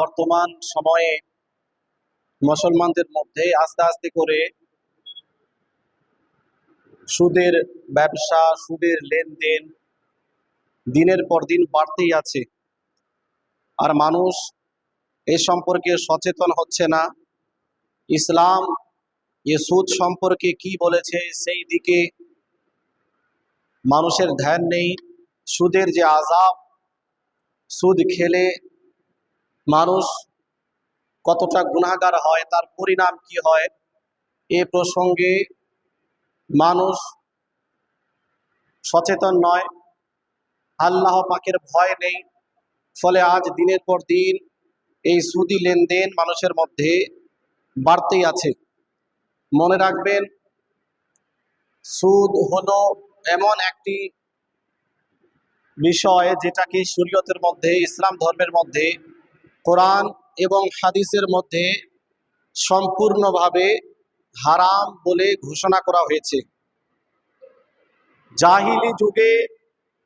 বর্তমান সময়ে মুসলমানদের মধ্যে আস্তে আস্তে করে সুদের ব্যবসা, সুদের লেনদেন দিনের পর দিন বাড়তেই আছে। আর মানুষ এ সম্পর্কে সচেতন হচ্ছে না। ইসলাম এ সুদ সম্পর্কে কি বলেছে সেই দিকে মানুষের ধ্যান নেই। সুদের যে আজাব সুদ খেলে মানুষ কতটা গুণাগার হয়, তার পরিণাম কি হয়, এ প্রসঙ্গে মানুষ সচেতন নয়। আল্লাহ পাকের ভয় নেই। ফলে আজ দিনের পর দিন এই সুদি লেনদেন মানুষের মধ্যে বাড়তেই আছে। মনে রাখবেন, সুদ হলো এমন একটি বিষয় যেটাকে শরীয়তের মধ্যে, ইসলাম ধর্মের মধ্যে কোরআন এবং হাদিসের মধ্যে সম্পূর্ণভাবে হারাম বলে ঘোষণা করা হয়েছে। জাহিলি যুগে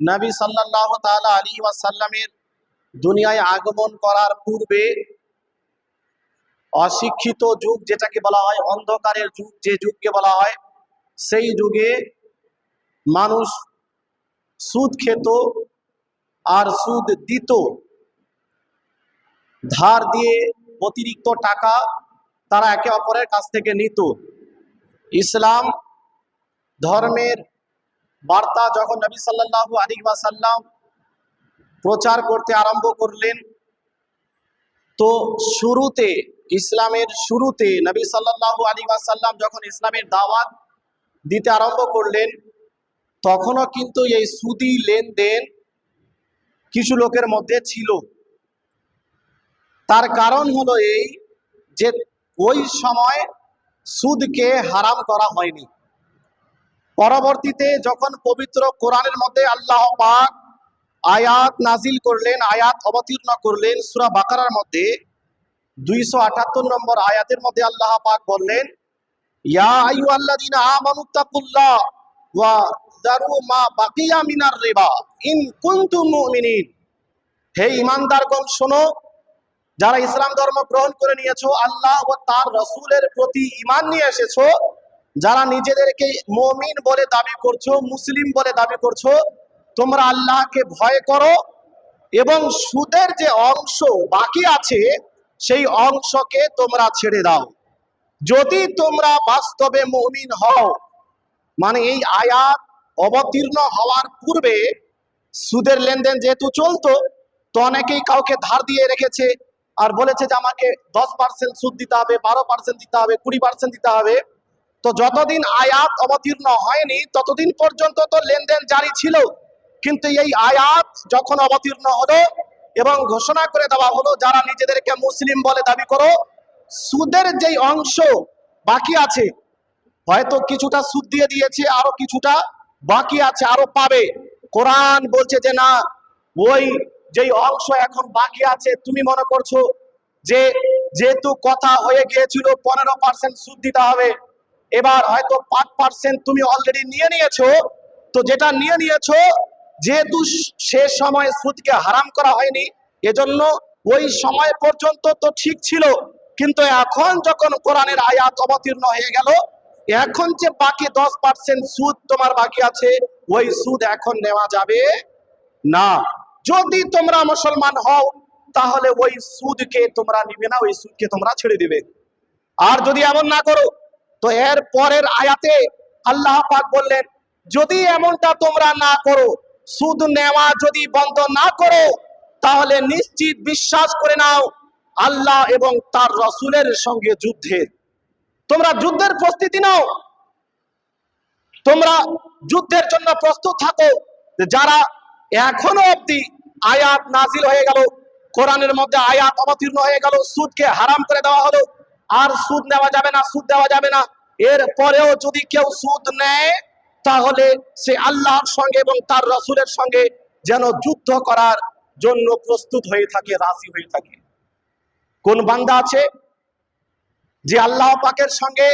নবী সাল্লাহ তাআলা আলী ওয়াসাল্লামের দুনিয়ায় আগমন করার পূর্বে অশিক্ষিত যুগ যেটাকে বলা হয়, অন্ধকারের যুগ যে যুগকে বলা হয়, সেই যুগে মানুষ সুদ খেত আর সুদ দিত। ধার দিয়ে অতিরিক্ত টাকা তারা একে অপরের কাছ থেকে নিত। ইসলাম ধর্মের বার্তা যখন নবী সাল্লাল্লাহু আলী ওয়াসাল্লাম প্রচার করতে আরম্ভ করলেন, তো শুরুতে, ইসলামের শুরুতে নবী সাল্লাল্লাহু আলী ওয়াসাল্লাম যখন ইসলামের দাওয়াত দিতে আরম্ভ করলেন, তখনও কিন্তু এই সুদি লেনদেন কিছু লোকের মধ্যে ছিল। তার কারণ হলো এই যে ওই সময় সুদকে হারাম করা হয়নি। পরবর্তীতে যখন পবিত্র কোরআনের মধ্যে আল্লাহ পাক আয়াত নাজিল করলেন, আয়াত অবতীর্ণ করলেন সুরা বাকারার মধ্যে, দুইশো আটাত্তর নম্বর আয়াতের মধ্যে আল্লাহ পাক বললেন, ইয়া ওয়া দারু মা বাকিয়া মিনার রিবা হে শোনো যারা ইসলাম ধর্ম গ্রহণ করে নিয়েছো, আল্লাহ ও তার রসুলের প্রতি ঈমান নিয়ে এসেছ, যারা নিজেদেরকে মমিন বলে দাবি করছ, মুসলিম বলে দাবি করছ, তোমরা আল্লাহকে ভয় করো এবং সুদের যে অংশ বাকি আছে, সেই অংশকে তোমরা ছেড়ে দাও। যদি তোমরা বাস্তবে মমিন হও মানে এই আয়াত অবতীর্ণ হওয়ার পূর্বে সুদের লেনদেন যেহেতু চলতো, তো অনেকেই কাউকে ধার দিয়ে রেখেছে আর বলেছে যে আমাকে দশ পার্সেন্ট সুদ দিতে হবে, বারো পার্সেন্ট দিতে হবে, কুড়ি পার্সেন্ট দিতে হবে। তো যতদিন আয়াত অবতীর্ণ হয়নি, ততদিন পর্যন্ত তো লেনদেন জারি ছিল। কিন্তু এই আয়াত যখন অবতীর্ণ হলো এবং ঘোষণা করে দেওয়া হলো, যারা নিজেদেরকে মুসলিম বলে দাবি করো, সুদের যেই অংশ বাকি আছে, হয়তো কিছুটা সুদ দিয়ে দিয়েছে, আরও কিছুটা বাকি আছে, আরও পাবে। কোরআন বলছে যে না, ওই যেই অংশ এখন বাকি আছে, তুমি মনে করছ যে যেহেতু কথা হয়ে গিয়েছিল, পনেরো পার্সেন্ট সুদ দিতে হবে। এবার হয়তো পাঁচ পার্সেন্ট তুমি অলরেডি নিয়ে নিয়েছো। তো যেটা নিয়ে নিয়েছো, যেহেতু সে সময় সুদকে হারাম করা হয়নি, এজন্য ওই সময় পর্যন্ত তো ঠিক ছিল। কিন্তু এখন যখন কোরআনের আয়াত অবতীর্ণ হয়ে গেল, এখন যে বাকি দশ পার্সেন্ট সুদ তোমার বাকি আছে, ওই সুদ এখন নেওয়া যাবে না। যদি তোমরা মুসলমান হও, তাহলে ওই সুদকে তোমরা নিবে না, ওই সুদকে তোমরা ছেড়ে দিবে। আর যদি এমন না করো, তো এর পরের আয়াতে আল্লাহ পাক বললেন, যদি এমনটা তোমরা না করো, সুদ নেওয়া যদি বন্ধ না করো, তাহলে নিশ্চিত বিশ্বাস করে নাও, আল্লাহ এবং তার রসুলের সঙ্গে যুদ্ধের তোমরা যুদ্ধের প্রস্তুতি নাও। তোমরা যুদ্ধের জন্য প্রস্তুত থাকো। যারা এখনও অব্দি আয়াত নাজিল হয়ে গেল। কোরআনের মধ্যে আয়াত অবতীর্ণ হয়ে গেল। সুদকে হারাম করে দেওয়া হলো। আর সুদ নেওয়া যাবে না, সুদ দেওয়া যাবে না। এর পরেও যদি কেউ সুদ নেয়, তাহলে সে আল্লাহর সঙ্গে এবং তার রসুলের সঙ্গে যেন যুদ্ধ করার জন্য প্রস্তুত হয়ে থাকে, রাজি হয়ে থাকে। কোন বান্দা আছে যে আল্লাহ পাকের সঙ্গে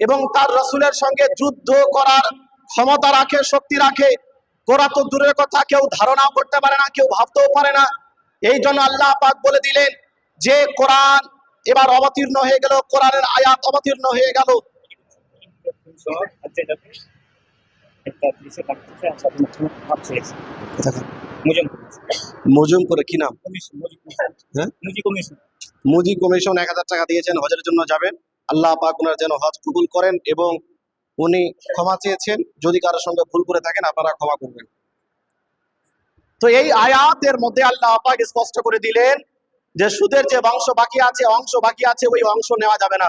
এবং তার রসুলের সঙ্গে যুদ্ধ করার ক্ষমতা রাখে, শক্তি রাখে করা তো দূরের কথা, কেউ ধারণাও করতে পারে না, কেউ ভাবতেও পারে না। এই জন্য আল্লাহ পাক বলে দিলেন যে, কোরআন এবার অবতীর্ণ হয়ে গেল, কোরআনের আয়াত অবতীর্ণ হয়ে গেল। মজুম করে হ্যাঁ? মুজি কমিশন এক হাজার টাকা দিয়েছেন, হজের জন্য যাবেন। আল্লাহ পাক ওনার যেন হজ কবুল করেন এবং উনি ক্ষমা চেয়েছেন। যদি কারোর সঙ্গে ভুল করে থাকেন, আপনারা ক্ষমা করবেন। তো এই আয়াতের মধ্যে আল্লাহ আপাকে স্পষ্ট করে দিলেন যে সুদের যে অংশ বাকি আছে, অংশ বাকি আছে, ওই অংশ নেওয়া যাবে না।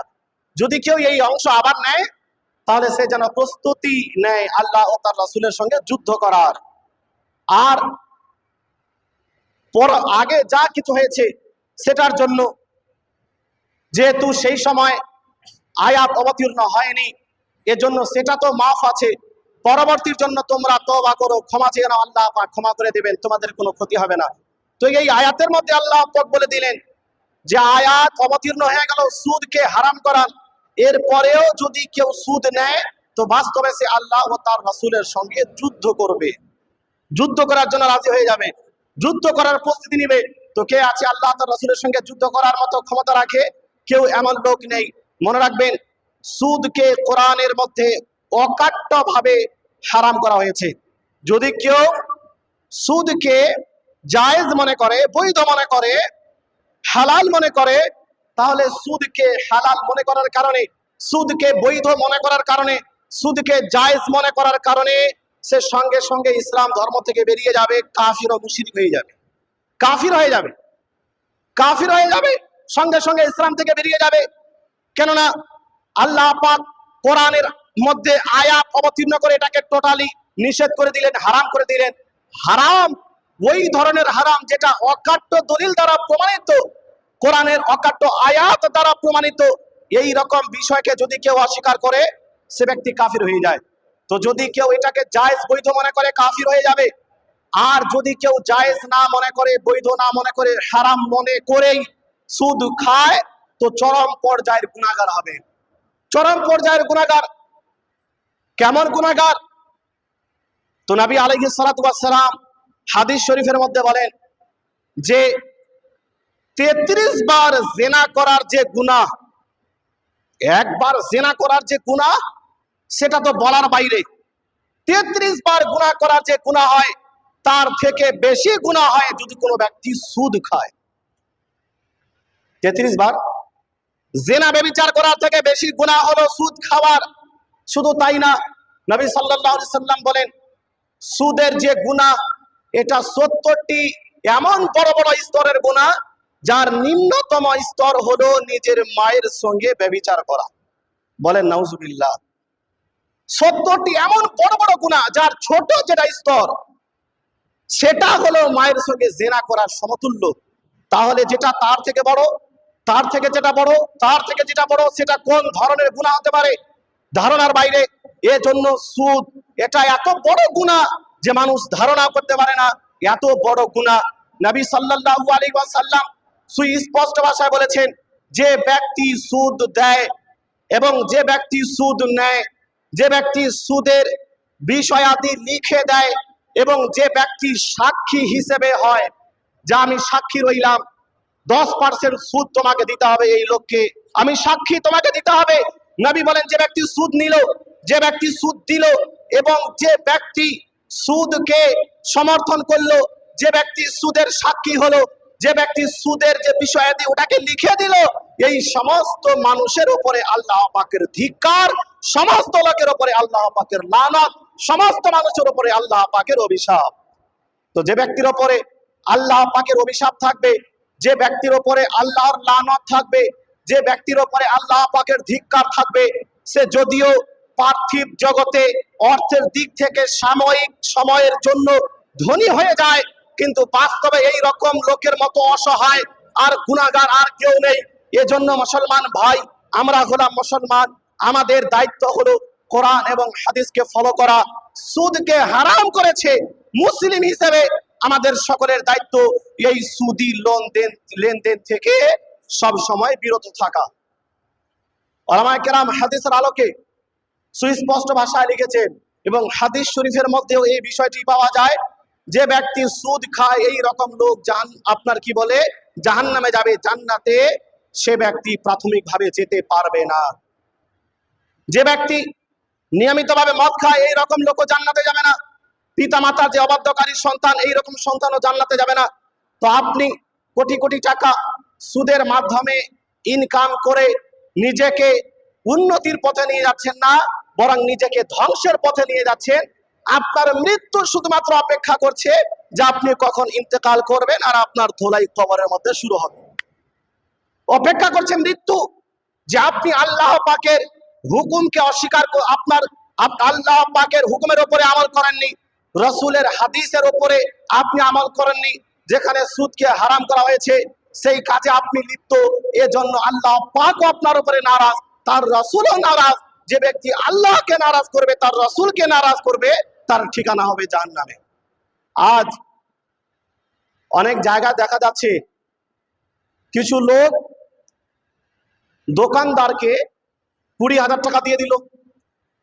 যদি কেউ এই অংশ আবার নেয়, তাহলে সে যেন প্রস্তুতি নেয় আল্লাহ ও তার রাসুলের সঙ্গে যুদ্ধ করার। আর পর আগে যা কিছু হয়েছে, সেটার জন্য যেহেতু সেই সময় আয়াত অবতীর্ণ হয়নি এজন্য সেটা তো মাফ আছে। পরবর্তীর জন্য তোমরা তওবা করো, ক্ষমা চেয়ে নাও, আল্লাহ পাক ক্ষমা করে দেবেন, তোমাদের কোনো ক্ষতি হবে না। তো এই আয়াতের মধ্যে আল্লাহ পাক বলে দিলেন যে আয়াত অবতীর্ণ হয়ে গেল, সুদকে হারাম করার এরপরেও যদি কেউ সুদ নেয়, তো বাস্তবে সে আল্লাহ ও তার রাসূলের সঙ্গে যুদ্ধ করবে। যুদ্ধ করার জন্য রাজি হয়ে যাবে। যুদ্ধ করার প্রস্তুতি নিবে। তো কে আছে আল্লাহ তার রসুলের সঙ্গে যুদ্ধ করার মতো ক্ষমতা রাখে? কেউ এমন লোক নেই। মনে রাখবেন সুদকে কোরআনের মধ্যে অকাট্য ভাবে হারাম করা হয়েছে। যদি কেউ সুদকে জায়েজ মনে করে, বৈধ মনে করে, হালাল মনে করে, তাহলে সুদকে হালাল মনে করার কারণে, সুদকে বৈধ মনে করার কারণে, সুদকে জায়েজ মনে করার কারণে সে সঙ্গে সঙ্গে ইসলাম ধর্ম থেকে বেরিয়ে যাবে, কাফির ও মুশরিক হয়ে যাবে। কাফির হয়ে যাবে। কাফির হয়ে যাবে, সঙ্গে সঙ্গে ইসলাম থেকে বেরিয়ে যাবে। কেননা আল্লাহ পাক কোরআনের মধ্যে আয়াত অবতীর্ণ করে এটাকে টোটালি নিষেধ করে দিলেন, হারাম করে দিলেন। হারাম, ওই ধরনের হারাম যেটা অকাট্য দলিল দ্বারা প্রমাণিত, কোরআনের অকাট্য আয়াত দ্বারা প্রমাণিত, এই রকম বিষয়কে যদি কেউ অস্বীকার করে, সে ব্যক্তি কাফির হয়ে যায়। তো যদি কেউ এটাকে জায়েজ বৈধ মনে করে, কাফির হয়ে যাবে। আর যদি কেউ জায়েজ না মনে করে, বৈধ না মনে করে, হারাম মনে করেই সুদ খায়, তো চরম পর্যায়ের গুণাগার হবে। চরম পর্যায়ের গুণাগার। কেমন গুণাগার? তো নবী আলাইহিস সালাতু ওয়াস সালাম হাদিস শরীফের মধ্যে বলেন যে তেত্রিশ বার জেনা করার যে গুনাহ, একবার জেনা করার যে গুনাহ, সেটা তো বলার বাইরে। তেত্রিশ বার গুনাহ করার যে গুনাহ হয়, তার থেকে বেশি গুনাহ হয় যদি কোনো ব্যক্তি সুদ খায়। তেত্রিশ বার জেনা বেবিচার করার থেকে বেশি গুনাহ হলো সুদ খাওয়ার। শুধু তাই না, নবী সাল্লাল্লাহু সাল্লাম বলেন, সুদের যে গুনাহ, এটা সত্তরটি এমন বড় বড় স্তরের গুনাহ, যার নিম্নতম স্তর হলো নিজের মায়ের সঙ্গে ব্যভিচার করা। বলেন, নাউজুবিল্লাহ। সত্তরটি এমন বড় বড় গুণা যার ছোট যেটা স্তর, সেটা হলো মায়ের সঙ্গে জেনা করার সমতুল্য। তাহলে যেটা তার থেকে বড় তার থেকে যেটা বড়, তার থেকে যেটা বড়, সেটা কোন ধরনের গুণা হতে পারে? ধারণার বাইরে। এজন্য সুদ, এটা এত বড় গুণা যে মানুষ ধারণা করতে পারে না। এত বড় গুণা নবী সাল্লাল্লাহু আলাইহি ওয়াসাল্লাম সুস্পষ্ট ভাষায় বলেছেন, যে ব্যক্তি সুদ দেয় এবং যে ব্যক্তি সুদ নেয়, যে ব্যক্তি সুদের বিষয়াদি লিখে দেয় এবং যে ব্যক্তি সাক্ষী হিসেবে হয়, যা আমি সাক্ষী রইলাম দশ পার্সেন্ট সুদ তোমাকে দিতে হবে এই লোককে। আমি সাক্ষী, তোমাকে দিতে হবে। নবী বলেন, যে ব্যক্তি সুদ নিল, যে ব্যক্তি সুদ দিল এবং যে ব্যক্তি সুদকে সমর্থন করল, যে ব্যক্তি সুদের সাক্ষী হলো, যে ব্যক্তি সুদের যে বিষয়াদি ওটাকে লিখে দিল, এই সমস্ত মানুষের উপরে আল্লাহ পাকের ধিক্কার, সমস্ত লোকের উপরে আল্লাহ পাকের লানত, সমস্ত মানুষের উপরে আল্লাহ পাকের অভিশাপ। তো যে ব্যক্তির উপরে আল্লাহ পাকের অভিশাপ থাকবে যে ব্যক্তির ওপরে আল্লাহর লানত থাকবে, যে ব্যক্তির উপরে আল্লাহ পাকের ধিক্কার থাকবে, সে যদিও পার্থিব জগতে অর্থের দিক থেকে সাময়িক সময়ের জন্য ধনী হয়ে যায়, কিন্তু বাস্তবে এই রকম লোকের মতো অসহায় আর গুণাগার আর কেউ নেই। এজন্য মুসলমান ভাই, আমরা হলাম মুসলমান। আমাদের দায়িত্ব হলো কোরআন এবং হাদিসকে ফলো করা। সুদকে হারাম করেছে। মুসলিম হিসেবে আমাদের সকলের দায়িত্ব এই সুদি লেনদেন লেনদেন থেকে সব সময় বিরত থাকা। ওলামায়ে কেরাম হাদিসের আলোকে সুস্পষ্ট ভাষায় লিখেছেন এবং হাদিস শরীফের মধ্যেও এই বিষয়টি পাওয়া যায় যে ব্যক্তি সুদ খায় এই রকম লোক জান, আপনার কি বলে? জাহান্নামে যাবে, জান্নাতে সে ব্যক্তি প্রাথমিকভাবে যেতে পারবে না। যে ব্যক্তি নিয়মিতভাবে মদ খায় এই রকম লোক জান্নাতে যাবে না। পিতা মাতার যে অবাধ্যকারী সন্তান এই রকম সন্তানও জান্নাতে যাবে না। তো আপনি কোটি কোটি টাকা সুদের মাধ্যমে ইনকাম করে নিজেকে উন্নতির পথে নিয়ে যাচ্ছেন না, বরং নিজেকে ধ্বংসের পথে নিয়ে যাচ্ছেন। আপনার মৃত্যু শুধুমাত্র অপেক্ষা করছে যে আপনি কখন ইন্তেকাল করবেন আর আপনার ধোলাই কবরের মধ্যে শুরু হবে। অপেক্ষা করছে মৃত্যু, যে আপনি আল্লাহ পাকের হুকুমকে অস্বীকার আপনার আল্লাহ পাকের হুকুমের উপরে আমল করেননি। রসুলের হাদিসের ওপরে আপনি আমল করেননি, যেখানে সুদকে হারাম করা হয়েছে, সেই কাজে আপনি লিপ্ত। এজন্য আল্লাহ পাকও আপনার উপরে নারাজ, তার রসুলও নারাজ। যে ব্যক্তি আল্লাহকে নারাজ করবে, তার রসুলকে নারাজ করবে, তার ঠিকানা হবে যার জাহান্নামে। আজ অনেক জায়গা দেখা যাচ্ছে, কিছু লোক দোকানদারকে কুড়ি হাজার টাকা দিয়ে দিল,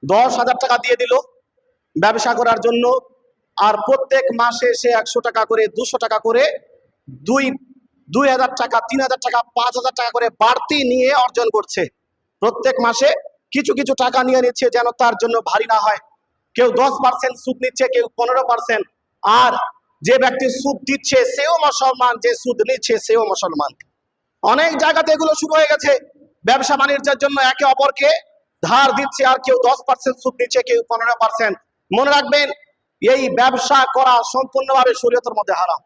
দশ হাজার টাকা দিয়ে দিল, ব্যবসা করার জন্য আর প্রত্যেক মাসে সে একশো টাকা করে, দুশো টাকা করে, দুই দুই হাজার টাকা, তিন হাজার টাকা, পাঁচ হাজার টাকা করে বাড়তি নিয়ে অর্জন করছে। প্রত্যেক মাসে কিছু কিছু টাকা নিয়ে নিচ্ছে যেন তার জন্য ভারী না হয়। কেউ দশ পার্সেন্ট সুদ নিচ্ছে, কেউ পনেরো পার্সেন্ট। আর যে ব্যক্তি সুদ দিচ্ছে, সেও মুসলমান, যে সুদ নিচ্ছে, সেও মুসলমান। অনেক জায়গাতে এগুলো শুরু হয়ে গেছে। ব্যবসা বাণিজ্যের জন্য একে অপরকে ধার দিচ্ছে, আর কেউ দশ পার্সেন্ট সুদ দিচ্ছে কেউ পনেরো পার্সেন্ট। মনে রাখবেন এই ব্যবসা করা সম্পূর্ণভাবে শরীয়তের মধ্যে হারাম।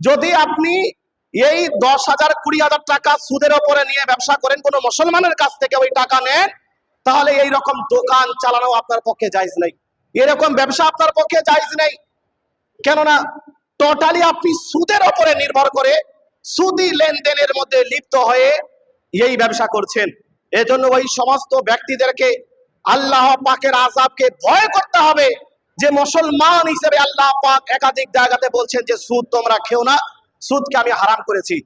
যদি আপনি এই দশ হাজার কুড়ি হাজার টাকা সুদের ওপরে নিয়ে ব্যবসা করেন, কোনো মুসলমানের কাছ থেকে ওই টাকা নেন, তাহলে এই রকম দোকান চালানো আপনার পক্ষে জায়জ নেই। এরকম ব্যবসা আপনার পক্ষে জায়জ নেই। কেননা টোটালি আপনি সুদের ওপরে নির্ভর করে সুদি লেনদেনের মধ্যে লিপ্ত হয়ে এই ব্যবসা করছেন। এজন্য ওই সমস্ত ব্যক্তিদেরকে আল্লাহ পাকের আজাবকে ভয় করতে হবে। যে মুসলমান হিসেবে আল্লাহ পাক একাধিক জায়গাতে বলছেন যে, সুদ তোমরা খেও না। সুদকে আমি হারাম করেছি।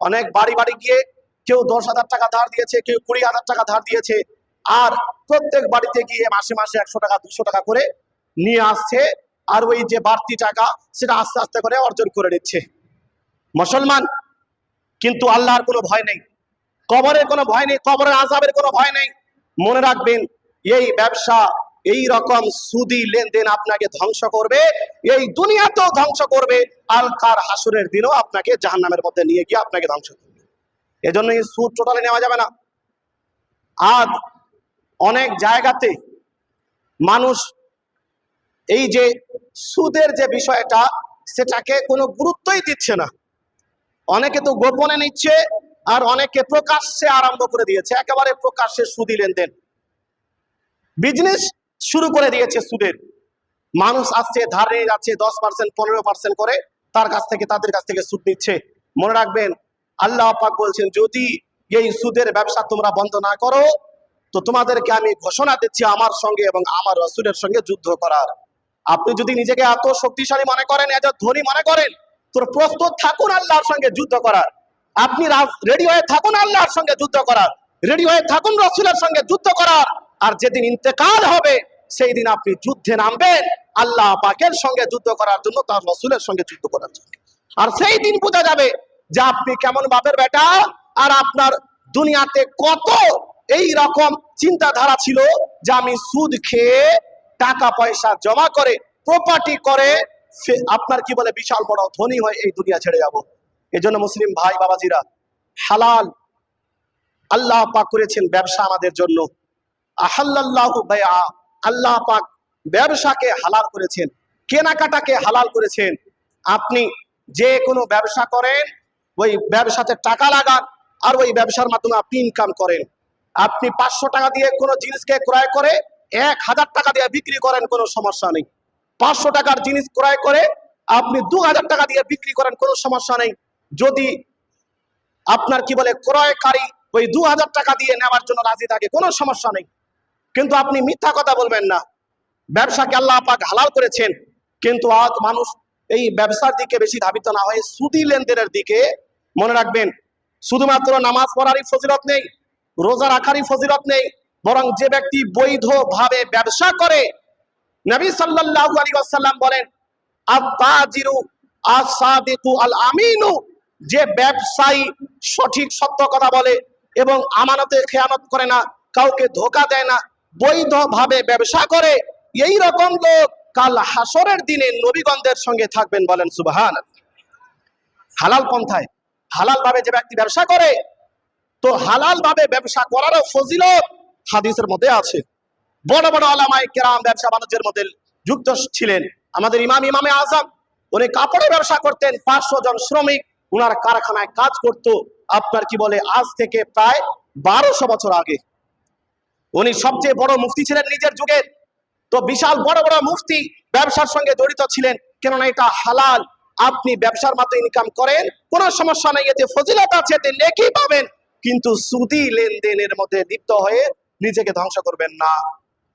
অনেক বাড়ি বাড়ি গিয়ে কেউ দশ হাজার টাকা ধার দিয়েছে, কেউ কুড়ি হাজার টাকা ধার দিয়েছে। আর প্রত্যেক বাড়িতে গিয়ে মাসে মাসে একশো টাকা, দুশো টাকা করে নিয়ে আসছে। আর ওই যে বাড়তি টাকা, সেটা আস্তে আস্তে করে অর্জন করে নিচ্ছে। মুসলমান, কিন্তু আল্লাহর কোনো ভয় নেই। কবরের কোনো ভয় নেই, কবরের আজাবের কোনো ভয় নেই। মনে রাখবেন, এই ব্যবসা এই রকম সুদি লেনদেন আপনাকে ধ্বংস করবে, এই দুনিয়াতেও ধ্বংস করবে, আল কার হাসুরের দিনও আপনাকে জাহান্নামের মধ্যে নিয়ে গিয়ে আপনাকে ধ্বংস করবে। এজন্য এই সুদ টোটালে নেওয়া যাবে না। আজ অনেক জায়গাতে মানুষ এই যে সুদের যে বিষয়টা, সেটাকে কোনো গুরুত্বই দিচ্ছে না। অনেকে তো গোপনে নিচ্ছে, আর অনেকে প্রকাশ্যে আরম্ভ করে দিয়েছে। একেবারে প্রকাশ্যে সুদি লেনদেন। বিজনেস শুরু করে দিয়েছে সুদের। মানুষ আসছে, ধার নিয়ে যাচ্ছে, দশ পার্সেন্ট পনেরো পার্সেন্ট করে তার কাছ থেকে, তাদের কাছ থেকে সুদ নিচ্ছে। মনে রাখবেন, আল্লাহ পাক বলছেন, যদি এই সুদের ব্যবসা তোমরা বন্ধ না করো, তো তোমাদেরকে আমি ঘোষণা দিচ্ছি আমার সঙ্গে এবং আমার রসুলের সঙ্গে যুদ্ধ করার। আপনি যদি নিজেকে এত শক্তিশালী মনে করেন, এত ধনী মনে করেন, তোর প্রস্তুত থাকুন আল্লাহর সঙ্গে যুদ্ধ করার। আপনি রেডি হয়ে থাকুন আল্লাহর সঙ্গে যুদ্ধ করার। রেডি হয়ে থাকুন রসুলের সঙ্গে যুদ্ধ করার। আর যেদিন ইন্তেকাল হবে, সেই দিন আপনি যুদ্ধে নামবেন। আল্লাহ পাকের সঙ্গে যুদ্ধ করার জন্য, তার রসুলের সঙ্গে যুদ্ধ করার জন্য। আর সেই দিন বোঝা যাবে যে আপনি কেমন বাপের বেটা, আর আপনার দুনিয়াতে কত এই রকম চিন্তাধারা ছিল যে আমি সুদ খেয়ে টাকা পয়সা জমা করে প্রপার্টি করে আপনার কি বলে, বিশাল বড় ধনী হয়ে এই দুনিয়া ছেড়ে যাব। এজন্য মুসলিম ভাই বাবাজিরা হালাল আল্লাহ পাক করেছেন ব্যবসা আমাদের জন্য। আল্লাহ পাক ব্যবসাকে হালাল করেছেন, কেনাকাটাকে হালাল করেছেন। আপনি যে কোনো ব্যবসা করেন, ওই ব্যবসাতে টাকা লাগান আর ওই ব্যবসার মাধ্যমে আপনি ইনকাম করেন। আপনি পাঁচশো টাকা দিয়ে কোনো জিনিসকে ক্রয় করে, এক হাজার টাকা দিয়ে বিক্রি করেন, কোনো সমস্যা নেই। পাঁচশো টাকার জিনিস ক্রয় করে, আপনি দু হাজার টাকা দিয়ে বিক্রি করেন, কোনো সমস্যা নেই। যদি আপনার কি বলে, ক্রয়কারী ওই দু হাজার টাকা দিয়ে নেওয়ার জন্য রাজি থাকে, কোনো সমস্যা নেই। কিন্তু আপনি মিথ্যা কথা বলবেন না। ব্যবসাকে আল্লাহ পাক হালাল করেছেন। কিন্তু আজ মানুষ এই ব্যবসার দিকে বেশি ধাবিত না হয়ে সুদি লেনদেনের দিকে মনে রাখবেন। শুধুমাত্র নামাজ পড়ারই ফজিলত নেই, রোজা রাখারই ফজিলত নেই, বরং যে ব্যক্তি বৈধভাবে ব্যবসা করে, নবী সাল্লাল্লাহু আলাইহি ওয়াসাল্লাম বলেন, আত-তাজিরু আস-সাদিকু আল-আমিনু যে ব্যবসায়ী সঠিক সত্য কথা বলে এবং আমানতে খেয়ানত করে না, কাউকে ধোকা দেয় না বৈধভাবে ব্যবসা করে এই রকম লোক কাল হাসরের দিনে নবীগণদের সঙ্গে থাকবেন বলেন সুবাহান হালাল পন্থায় হালাল ভাবে যে ব্যক্তি ব্যবসা করে, তো হালাল ভাবে ব্যবসা করারও ফজিলত হাদিসের মধ্যে আছে। বড় বড় আলামায় কেরাম ব্যবসা বাণিজ্যের মধ্যে যুক্ত ছিলেন। আমাদের ইমাম ইমামে আজম, উনি কাপড়ের ব্যবসা করতেন, পাঁচশো জন শ্রমিক উনার কারখানায় কাজ করত। আপনার কি বলে, আজ থেকে প্রায় বারোশো বছর আগে। উনি সবচেয়ে বড় মুফতি ছিলেন নিজের যুগের। তো বিশাল বড় বড় মুফতি ব্যবসার সঙ্গে জড়িত ছিলেন। কেননা এটা হালাল। আপনি ব্যবসার মাধ্যমে ইনকাম করেন, কোনো সমস্যা নেই, এতে ফজিলত আছে, এতে নেকি পাবেন। কিন্তু সুদি লেনদেনের মধ্যে লিপ্ত হয়ে নিজেকে ধ্বংস করবেন না।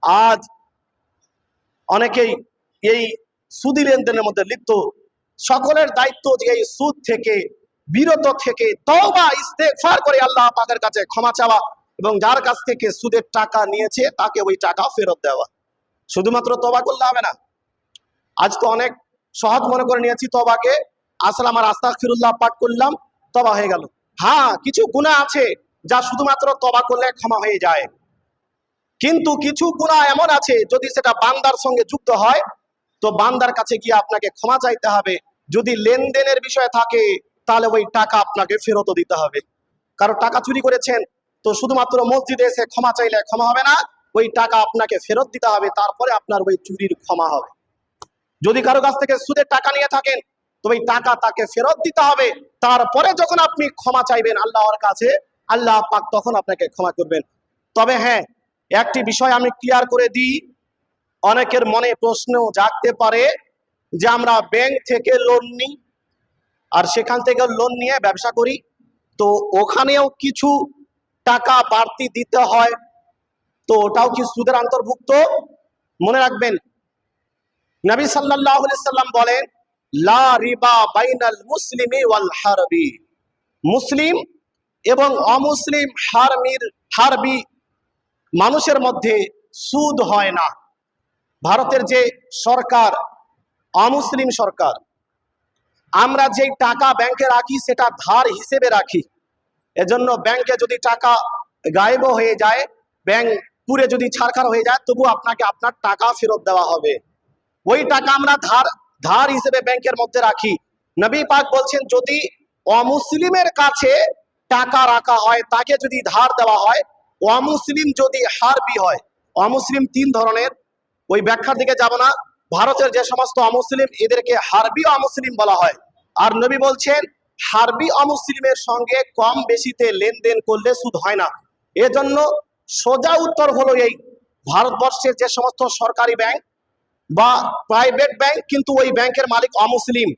আজ অনেকেই এই সুদি লেনদেনের মধ্যে লিপ্ত। সকলের দায়িত্ব যে এই সুদ থেকে, বিরত থেকে তওবা, ইস্তেগফার করে আল্লাহ পাকের কাছে ক্ষমা চাওয়া। এবং যার কাছ থেকে সুদের টাকা নিয়েছে, তাকে ওই টাকা ফেরত দেওয়া। শুধুমাত্র তবা করলে হবে না। আজ তো অনেক সহজ মনে করে নিয়েছি তবাকে আসলে আমার আস্তা ফিরুল্লাহ পাঠ করলাম তবা হয়ে গেল। হ্যাঁ কিছু গুণা আছে যা শুধুমাত্র তবা করলে ক্ষমা হয়ে যায়। কিন্তু কিছু গুণা এমন আছে যদি সেটা বান্দার সঙ্গে যুক্ত হয়, তো বান্দার কাছে গিয়ে আপনাকে ক্ষমা চাইতে হবে। যদি লেনদেনের বিষয় থাকে, তাহলে ওই টাকা আপনাকে ফেরত দিতে হবে। কারও টাকা চুরি করেছেন তো শুধুমাত্র মসজিদে এসে ক্ষমা চাইলে ক্ষমা হবে না, ওই টাকা আপনাকে ফেরত দিতে হবে, তারপরে আপনার ওই চুরির ক্ষমা হবে। যদি কারও কাছ থেকে সুদের টাকা নিয়ে থাকেন তো ওই টাকা তাকে ফেরত দিতে হবে, তারপরে যখন আপনি ক্ষমা চাইবেন আল্লাহর কাছে, আল্লাহ পাক তখন আপনাকে ক্ষমা করবেন। তবে হ্যাঁ একটি বিষয় আমি ক্লিয়ার করে দিই, অনেকের মনে প্রশ্ন জাগতে পারে যে আমরা ব্যাংক থেকে লোন নিই, আর সেখান থেকে লোন নিয়ে ব্যবসা করি, তো ওখানেও কিছু টাকা বাড়তি দিতে হয়। তো ওটাও কি সুদের অন্তর্ভুক্ত? মনে রাখবেন, নবী আলাইহি সাল্লাম বলেন, লা রিবা বাইনাল মুসলিমি মুসলিম এবং অমুসলিম হারমির, হারবি মানুষের মধ্যে সুদ হয় না। ভারতের যে সরকার, অমুসলিম সরকার, আমরা যেই টাকা ব্যাংকে রাখি, সেটা ধার হিসেবে রাখি। এজন্য ব্যাংকে যদি টাকা গায়েব হয়ে যায় ব্যাংক পুরে যদি ছাড়খাড় হয়ে যায় তবু আপনাকে আপনার টাকা ফেরত দেওয়া হবে। ওই টাকা আমরা ধার ধার হিসেবে ব্যাংকের মধ্যে রাখি। নবী পাক বলছেন, যদি অমুসলিমের কাছে টাকা রাখা হয়, তাকে যদি ধার দেওয়া হয়, অমুসলিম যদি হারবি হয়, অমুসলিম তিন ধরনের, ওই ব্যাখ্যার দিকে যাব না। ভারতের যে সমস্ত অমুসলিম, এদেরকে হারবি অমুসলিম বলা হয়। আর নবী বলছেন হারবি অমুসলিমের সঙ্গে কম বেশিতে লেনদেন করলে সুদ হয় না। এজন্য সোজা উত্তর হলো এই, ভারতবর্ষের যে সমস্ত সরকারি ব্যাংক বা প্রাইভেট ব্যাংক, কিন্তু ওই ব্যাংকের মালিক অমুসলিম।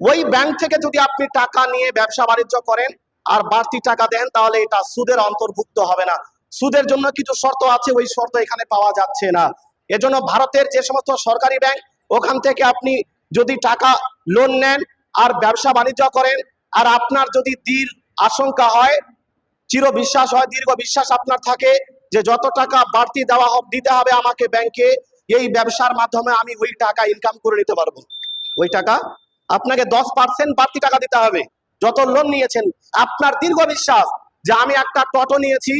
ওই ব্যাংক থেকে যদি আপনি টাকা নিয়ে ব্যবসা বাণিজ্য করেন আর বাড়তি টাকা দেন, তাহলে এটা সুদের অন্তর্ভুক্ত হবে না। সুদের জন্য কিছু শর্ত আছে, ওই শর্ত এখানে পাওয়া যাচ্ছে না। এজন্য ভারতের যে সমস্ত সরকারি ব্যাংক, ওখান থেকে আপনি যদি টাকা লোন নেন আর ব্যবসা বাণিজ্য করেন আর আপনার যদি দীর আশঙ্কা হয় চির বিশ্বাস হয়, দীর্ঘ বিশ্বাস আপনার থাকে যে যত টাকা বাড়তি দেওয়া দিতে হবে আমাকে ব্যাংকে এই ব্যবসার মাধ্যমে আমি ওই টাকা ইনকাম করে নিতে পারব। ওই টাকা আপনাকে দশ পার্সেন্ট বাড়তি টাকা দিতে হবে। যত লোন নিয়েছেন, আপনার দীর্ঘ বিশ্বাস যে আমি একটা টোটো নিয়েছি,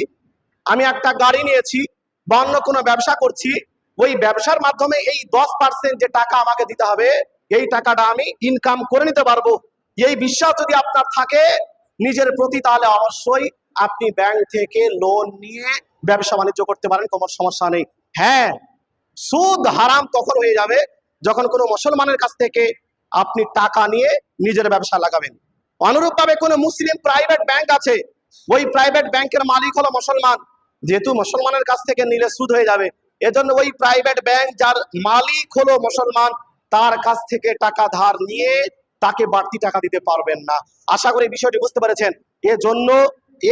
আমি একটা গাড়ি নিয়েছি বা অন্য কোনো ব্যবসা করছি, ওই ব্যবসার মাধ্যমে এই দশ পার্সেন্ট যে টাকা আমাকে দিতে হবে, এই টাকাটা আমি ইনকাম করে নিতে পারব। এই বিশ্বাস যদি আপনার থাকে, নিজের প্রতি তাহলে অবশ্যই আপনি ব্যাংক থেকে লোন নিয়ে ব্যবসা বাণিজ্য করতে পারেন, কোনো সমস্যা নেই। হ্যাঁ সুদ হারাম তখন হয়ে যাবে যখন কোনো মুসলমানের কাছ থেকে আপনি টাকা নিয়ে নিজের ব্যবসা লাগাবেন। অনুরূপভাবে কোনো মুসলিম প্রাইভেট ব্যাংক আছে, ওই প্রাইভেট ব্যাংকের মালিক হলো মুসলমান। যেহেতু মুসলমানের কাছ থেকে নিলে সুদ হয়ে যাবে, এজন্য ওই প্রাইভেট ব্যাংক যার মালিক হলো মুসলমান, তার কাছ থেকে টাকা ধার নিয়ে তাকে বাড়তি টাকা দিতে পারবেন না। আশা করি বিষয়টি বুঝতে পেরেছেন। এজন্য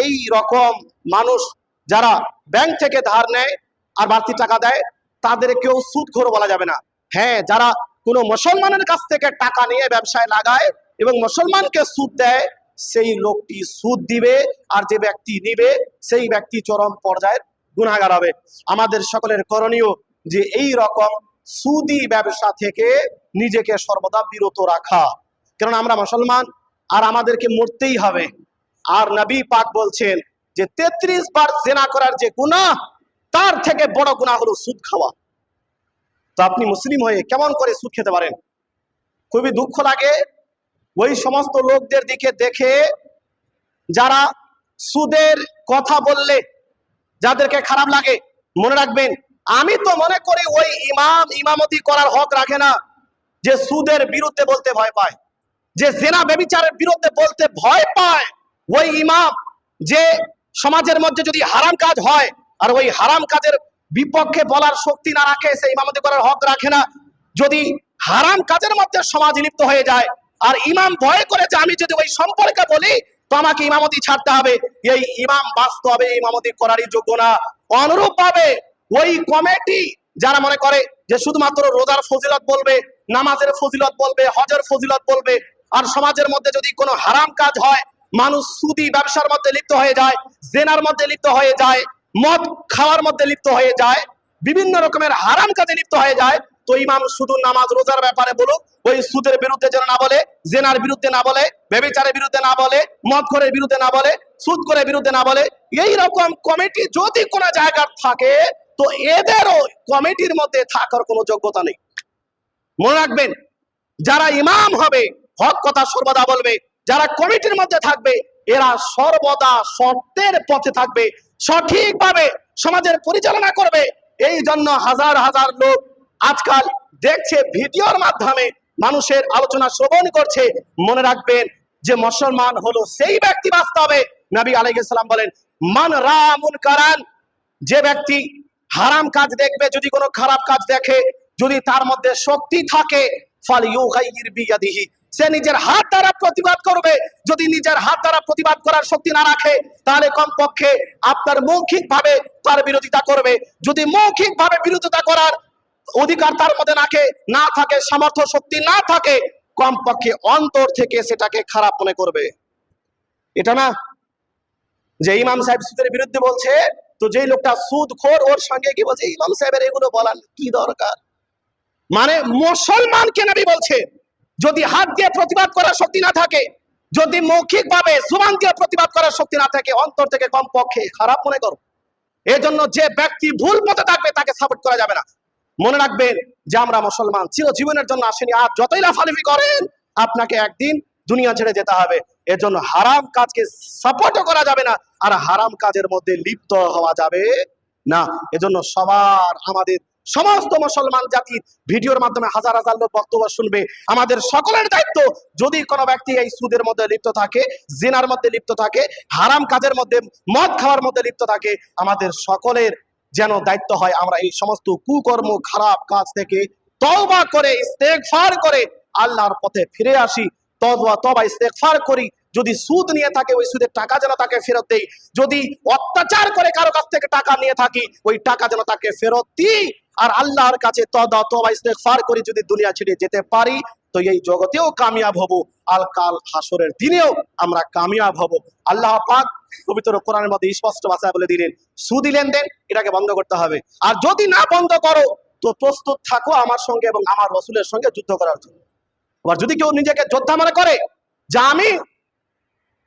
এই রকম মানুষ যারা ব্যাংক থেকে ধার নেয় আর বাড়তি টাকা দেয় তাদেরকেও সুদখোর বলা যাবে না। হ্যাঁ যারা কোনো মুসলমানের কাছ থেকে টাকা নিয়ে ব্যবসায় লাগায় এবং মুসলমানকে সুদ দেয়, সেই লোকটি সুদ দিবে আর যে ব্যক্তি নিবে, সেই ব্যক্তি চরম পর্যায়ের গুণাগার হবে। আমাদের সকলের করণীয় যে এই রকম সুদি ব্যবসা থেকে নিজেকে সর্বদা বিরত রাখা। কারণ আমরা মুসলমান আর আমাদেরকে মরতেই হবে। আর নবী পাক বলছেন যে তেত্রিশ বার জেনা করার যে গুনাহ, তার থেকে বড় গুনাহ হলো সুদ খাওয়া। তো আপনি মুসলিম হয়ে কেমন করে সুদ খেতে পারেন? খুবই দুঃখ লাগে। ওই সমস্ত লোকদের দিকে দেখে যারা সুদের কথা বললে যাদেরকে খারাপ লাগে, মনে রাখবেন, আমি তো মনে করি ওই ইমাম, ইমামতি করার হক রাখে না, যে সুদের বিরুদ্ধে বলতে ভয় পায়। যে জেনা বেবিচারের বিরুদ্ধে বলতে ভয় পায়, ওই ইমাম যে সমাজের মধ্যে যদি হারাম কাজ হয়, আর ওই হারাম কাজের বিপক্ষে বলার শক্তি না রাখে সে ইমামতি করার হক রাখে না। যদি হারাম কাজের মধ্যে সমাজ লিপ্ত হয়ে যায়, আর ইমাম ভয় করে যে আমি যদি ওই সম্পর্কে বলি, তো আমাকে ইমামতি ছাড়তে হবে। এই ইমাম বাস্তবে ইমামতি করারই যোগ্য না। অনুরূপ ভাবে ওই কমিটি যারা মনে করে যে শুধুমাত্র রোজার ফজিলত বলবে, নামাজের ফজিলত বলবে, হজের ফজিলত বলবে আর সমাজের মধ্যে যদি কোনো হারাম কাজ হয়, মানুষ সুদি ব্যবসার মধ্যে লিপ্ত হয়ে যায়, জেনার মধ্যে লিপ্ত হয়ে যায়, মদ খাওয়ার মধ্যে লিপ্ত হয়ে যায়, বিভিন্ন রকমের হারাম কাজে লিপ্ত হয়ে যায়, তো ইমাম শুধু নামাজ রোজার ব্যাপারে বলুক, ওই সুদের বিরুদ্ধে যেন না বলে, জেনার বিরুদ্ধে না বলে বেবিচারের বিরুদ্ধে না বলে মদ করে বিরুদ্ধে না বলে সুদ করে বিরুদ্ধে না বলে, এই রকম কমিটি যদি কোনো জায়গার থাকে, তো এদেরও কমিটির মধ্যে থাকার কোনো যোগ্যতা নেই। মনে রাখবেন, যারা ইমাম হবে হক কথা সর্বদা বলবে। যারা কমিটির মধ্যে থাকবে, এরা সর্বদা সত্যের পথে থাকবে, সঠিকভাবে সমাজের পরিচালনা করবে। এই জন্য হাজার হাজার লোক আজকাল দেখছে, ভিডিওর মাধ্যমে মানুষের আলোচনা শ্রবণ করছে। মনে রাখবেন যে মুসলমান হলো সেই ব্যক্তি বাস্তবে। নবী আলাইহিস সালাম বলেন, মান রামুন কারান যে ব্যক্তি হারাম কাজ দেখবে, যদি কোনো খারাপ কাজ দেখে, যদি তার মধ্যে শক্তি থাকে, ফাল ইউগাইর বিয়াদিহি। সে নিজের হাত দ্বারা প্রতিবাদ করবে। যদি নিজের হাত দ্বারা প্রতিবাদ করার শক্তি না রাখে, তাহলে কমপক্ষে আপনার মৌখিক ভাবে তার বিরোধিতা করবে। যদি মৌখিক ভাবে বিরোধিতা করার অধিকার তার মধ্যে নাকে না থাকে, সামর্থ্য শক্তি না থাকে, কমপক্ষে অন্তর থেকে সেটাকে খারাপ মনে করবে। এটা না যে ইমাম সাহেব সুদের বিরুদ্ধে বলছে, তো যেই লোকটা সুদ খোর, ওর সঙ্গে কি বলছে, ইমাম সাহেবের এগুলো বলার কি দরকার? মানে মুসলমানকে নবী বলছে যদি হাত দিয়ে প্রতিবাদ করার শক্তি না থাকে, যদি মৌখিক ভাবে জুবান দিয়ে প্রতিবাদ করার শক্তি না থাকে, অন্তর থেকে কমপক্ষে খারাপ মনে করো। এই জন্য যে ব্যক্তি ভুল পথে থাকবে, তাকে সাপোর্ট করা যাবে না। মনে রাখবেন যে আমরা মুসলমান, চিরজীবনের জন্য আসেনি। আর যতই লাফালাফি করেন, আপনাকে একদিন দুনিয়া ছেড়ে যেতে হবে। এর জন্য হারাম কাজকে সাপোর্টও করা যাবে না। আর হারাম কাজের মধ্যে লিপ্ত হওয়া যাবে না। এজন্য সবার, আমাদের সমস্ত মুসলমান জাতির ভিডিওর মাধ্যমে হাজার হাজার লোক বক্তব্য শুনবে। আমাদের সকলের দায়িত্ব যদি কোনো ব্যক্তি এই সুদের মধ্যে লিপ্ত থাকে, জেনার মধ্যে লিপ্ত থাকে, হারাম কাজের মধ্যে, মদ খাওয়ার মধ্যে লিপ্ত থাকে, আমাদের সকলের যেন দায়িত্ব হয় আমরা এই সমস্ত কুকর্ম, খারাপ কাজ থেকে তওবা করে, ইস্তেগফার করে আল্লাহর পথে ফিরে আসি। তবা তবা ইস্তেগফার করি। যদি সুদ নিয়ে থাকে, ওই সুদের টাকা যেন তাকে ফেরত দেই। যদি অত্যাচার করে কারও কাছ থেকে টাকা নিয়ে থাকি, ওই টাকা যেন তাকে ফেরত দিই। আর আল্লাহর কাছে তদা তবা ইস্তেগফার করি যদি দুনিয়া ছেড়ে যেতে পারি, তো এই জগতেও কামিয়াব হব। আল কাল হাসরের দিনেও আমরা কামিয়াব হব। আল্লাহ পাক পবিত্র কোরআনের মধ্যে স্পষ্ট ভাষায় বলে দিলেন সুদি লেনদেন এটাকে বন্ধ করতে হবে। আর যদি না বন্ধ করো, তো প্রস্তুত থাকো আমার সঙ্গে এবং আমার রসুলের সঙ্গে যুদ্ধ করার জন্য। আবার যদি কেউ নিজেকে যোদ্ধা মনে করে, যে আমি,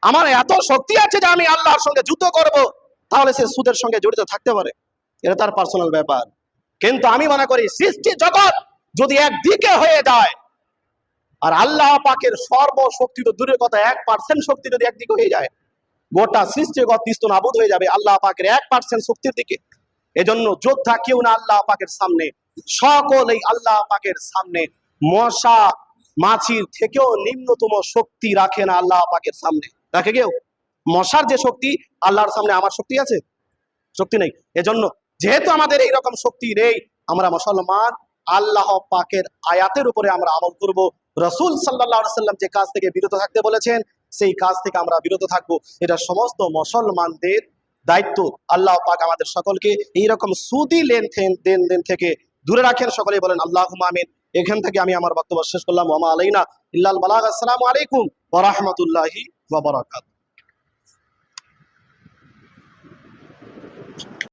আমার এত শক্তি আছে যে আমি আল্লাহর সঙ্গে যুদ্ধ করব, তাহলে সে সুদের সঙ্গে জড়িত থাকতে পারে। এটা তার পার্সোনাল ব্যাপার। কিন্তু আমি মনে করি সৃষ্টি জগৎ যদি একদিকে হয়ে যায়, আর আল্লাহ পাকের সর্বশক্তি তো দূরের কথা, এক পার্সেন্ট শক্তি যদি একদিকে হয়ে যায়, গোটা সৃষ্টি জগৎ নিস্ত নাবুদ হয়ে যাবে আল্লাহ পাকের এক পার্সেন্ট শক্তির দিকে। এজন্য যোদ্ধা কেউ না আল্লাহ পাকের সামনে, সকলেই আল্লাহ পাকের সামনে। মশা মাছির থেকেও নিম্নতম শক্তি রাখে না আল্লাহ পাকের সামনে। রাখে কেউ? মশার যে শক্তি, আল্লাহর সামনে আমার শক্তি আছে? শক্তি নেই। এজন্য যেহেতু আমাদের এই রকম শক্তি নেই, আমরা মুসলমান, আল্লাহ পাকের আয়াতের উপরে আমরা আমল করব। রসুল সাল্লাহ সাল্লাম যে কাজ থেকে বিরত থাকতে বলেছেন, সেই কাজ থেকে আমরা বিরত থাকব। এটা সমস্ত মুসলমানদের দায়িত্ব। আল্লাহ পাক আমাদের সকলকে এইরকম সুদি লেনদেন দেন দেন থেকে দূরে রাখেন। সকলে বলেন আল্লাহ আমিন। এখান থেকে আমি আমার বক্তব্য শেষ করলাম। ওমা আলাইনা ইল্লাল বালাগ। আসসালামু আলাইকুম ওয়া রাহমাতুল্লাহি ওয়া বারাকাতুহু।